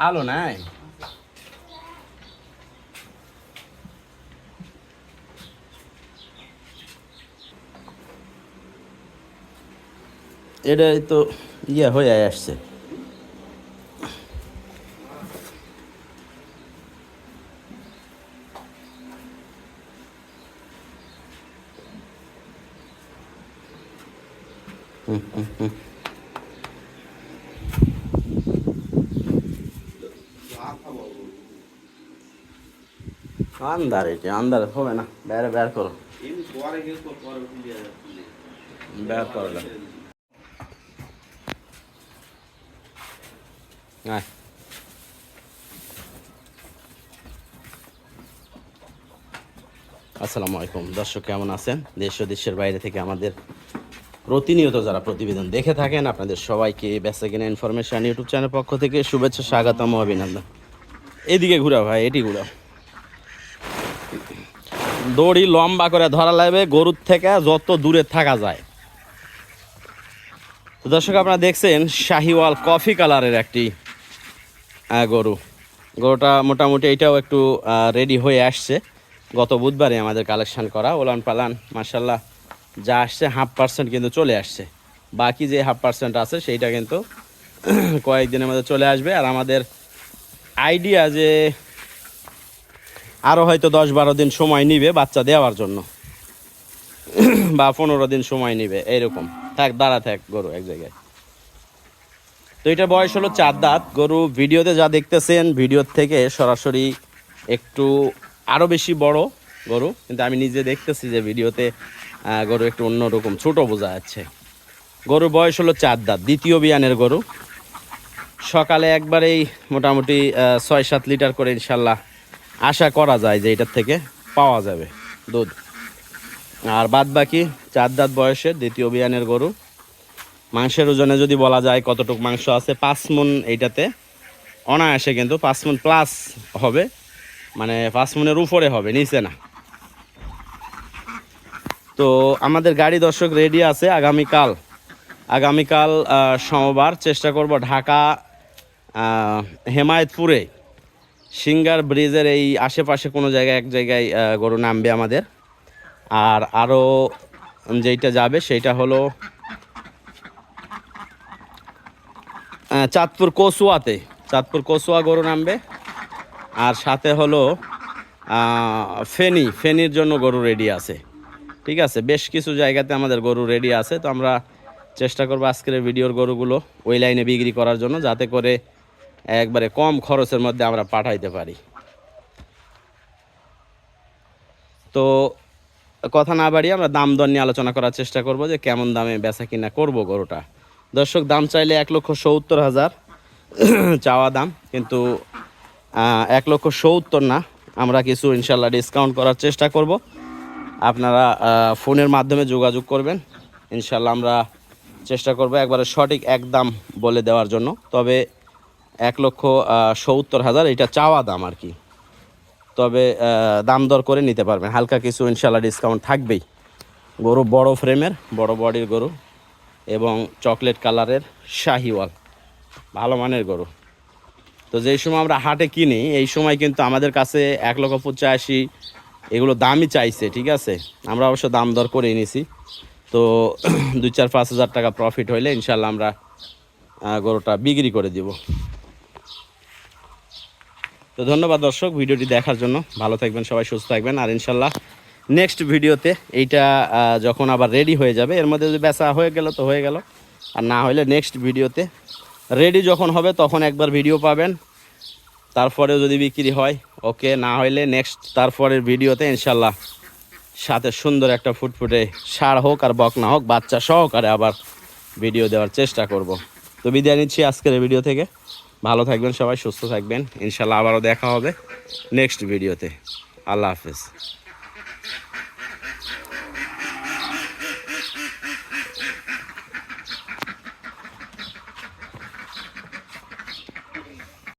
আলো নাই? এটাই তো ইয়ে হয়ে আসছে। হুম হুম হুম। আন্দার এটা আন্দার হবে না, বের বের করো। বের করো। আয়। আসসালামু আলাইকুম। দর্শক, কেমন আছেন? দেশ ও দেশের বাইরে থেকে আমাদের প্রতিনিয়ত যারা প্রতিবেদন দেখে থাকেন, আপনাদের সবাইকে বেসা কিনা ইনফরমেশন ইউটিউব চ্যানেল পক্ষ থেকে শুভেচ্ছা, স্বাগতম, অভিনন্দন। এদিকে ঘুরা ভাই, এটি ঘুরা দড়ি লম্বা করে ধরা লাগবে, গরুর থেকে যত দূরে থাকা যায়। তো দর্শক, আপনারা দেখছেন শাহিওয়াল কফি কালারের একটি গরু। গরুটা মোটামুটি এটাও একটু রেডি হয়ে আসছে। গত বুধবারে আমাদের কালেকশন করা, ওলান পালান মার্শাল্লাহ যা আসছে হাফ পার্সেন্ট কিন্তু চলে আসছে। বাকি যে হাফ পার্সেন্ট আছে, সেইটা কিন্তু কয়েকদিনের মধ্যে চলে আসবে। আর আমাদের আইডিয়া যে আরও হয়তো দশ বারো দিন সময় নিবে বাচ্চা দেওয়ার জন্য। বা পনেরো দিন সময় নিবে, এইরকম। থাক, দাঁড়া থাক, গরু এক জায়গায়। তো এটা বয়স হলো চার দাঁত। গরু ভিডিওতে যা দেখতেছেন, ভিডিওর থেকে সরাসরি একটু আরও বেশি বড় গরু। কিন্তু আমি নিজে দেখতেছি যে ভিডিওতে গরু একটু অন্যরকম, ছোট বোঝা যাচ্ছে। গরুর বয়স হলো চার দাঁত, দ্বিতীয় বিয়ানের গরু। সকালে একবারেই মোটামুটি ছয় সাত লিটার করে ইনশাল্লাহ আশা করা যায় যে এটার থেকে পাওয়া যাবে দুধ। আর বাদ বাকি চার দাঁত বয়সের দ্বিতীয় বিয়ানের গরু। মাংসের ওজনে যদি বলা যায় কতটুক মাংস আছে, পাঁচ মন এইটাতে অনায়াসে কিন্তু পাঁচ মন প্লাস হবে। মানে পাঁচ মনের উপরে হবে, নিচে না। তো আমাদের গাড়ি দর্শক রেডি আছে আগামীকাল। আগামীকাল সোমবার চেষ্টা করব ঢাকা হেমায়তপুরে সিঙ্গার ব্রিজের এই আশেপাশে কোনো জায়গায়, এক জায়গায় গরু নামবে আমাদের। আর আরও যেইটা যাবে সেইটা হলো চাঁদপুর কসুয়াতে। চাঁদপুর কসুয়া গরু নামবে। আর সাথে হলো ফেনী। ফেনীর জন্য গরু রেডি আছে। ঠিক আছে? বেশ কিছু জায়গাতে আমাদের গরু রেডি আছে। তো আমরা চেষ্টা করব আজকের ভিডিওর গরুগুলো ওই লাইনে বিক্রি করার জন্য, যাতে করে একবারে কম খরচের মধ্যে আমরা পাঠাইতে পারি। তো কথা না বাড়িয়ে আমরা দাম দর নিয়ে আলোচনা করার চেষ্টা করব যে কেমন দামে বেচা কিনা করব গরুটা। দর্শক, দাম চাইলে এক লক্ষ সত্তর হাজার চাওয়া দাম, কিন্তু এক লক্ষ সত্তর না। আমরা কিছু ইনশাল্লাহ ডিসকাউন্ট করার চেষ্টা করব। আপনারা ফোনের মাধ্যমে যোগাযোগ করবেন। ইনশাল্লাহ আমরা চেষ্টা করব একবারে সঠিক এক দাম বলে দেওয়ার জন্য। তবে এক লক্ষ সত্তর হাজার, এটা চাওয়া দাম আর কি। তবে দাম দর করে নিতে পারবেন। হালকা কিছু ইনশাল্লাহ ডিসকাউন্ট থাকবেই। গরু বড় ফ্রেমের, বড় বডির গরু এবং চকলেট কালারের শাহিওয়াল। ভালো মানের গরু। তো যেই সময় আমরা হাটে কিনি, এই সময় কিন্তু আমাদের কাছে এক লক্ষ পঁচাশি, এগুলো দামই চাইছে, ঠিক আছে? আমরা অবশ্য দাম দর করে নিছি। তো দুই চার পাঁচ হাজার টাকা প্রফিট হইলে ইনশাল্লাহ আমরা গরুটা বিক্রি করে দিব। তো ধন্যবাদ দর্শক, ভিডিওটি দেখার জন্য। ভালো থাকবেন সবাই, সুস্থ থাকবেন। আর ইনশাল্লাহ নেক্সট ভিডিওতে এইটা যখন আবার রেডি হয়ে যাবে, এর মধ্যে যদি বেচা হয়ে গেল তো হয়ে গেল। আর না হলে নেক্সট ভিডিওতে রেডি যখন হবে, তখন একবার ভিডিও পাবেন। তারপরেও যদি বিক্রি হয়, ওকে, না হইলে নেক্সট তারপরের ভিডিওতে ইনশাল্লাহ সাথে সুন্দর একটা ফুটফুটে সার হোক আর বক না হোক, বাচ্চা সহকারে আবার ভিডিও দেওয়ার চেষ্টা করব। তো বিদায় নিচ্ছি আজকের ভিডিও থেকে। ভালো থাকবেন সবাই সুস্থ থাকবেন। ইনশাল্লাহ আবারও দেখা হবে নেক্সট ভিডিওতে। আল্লাহ হাফেজ।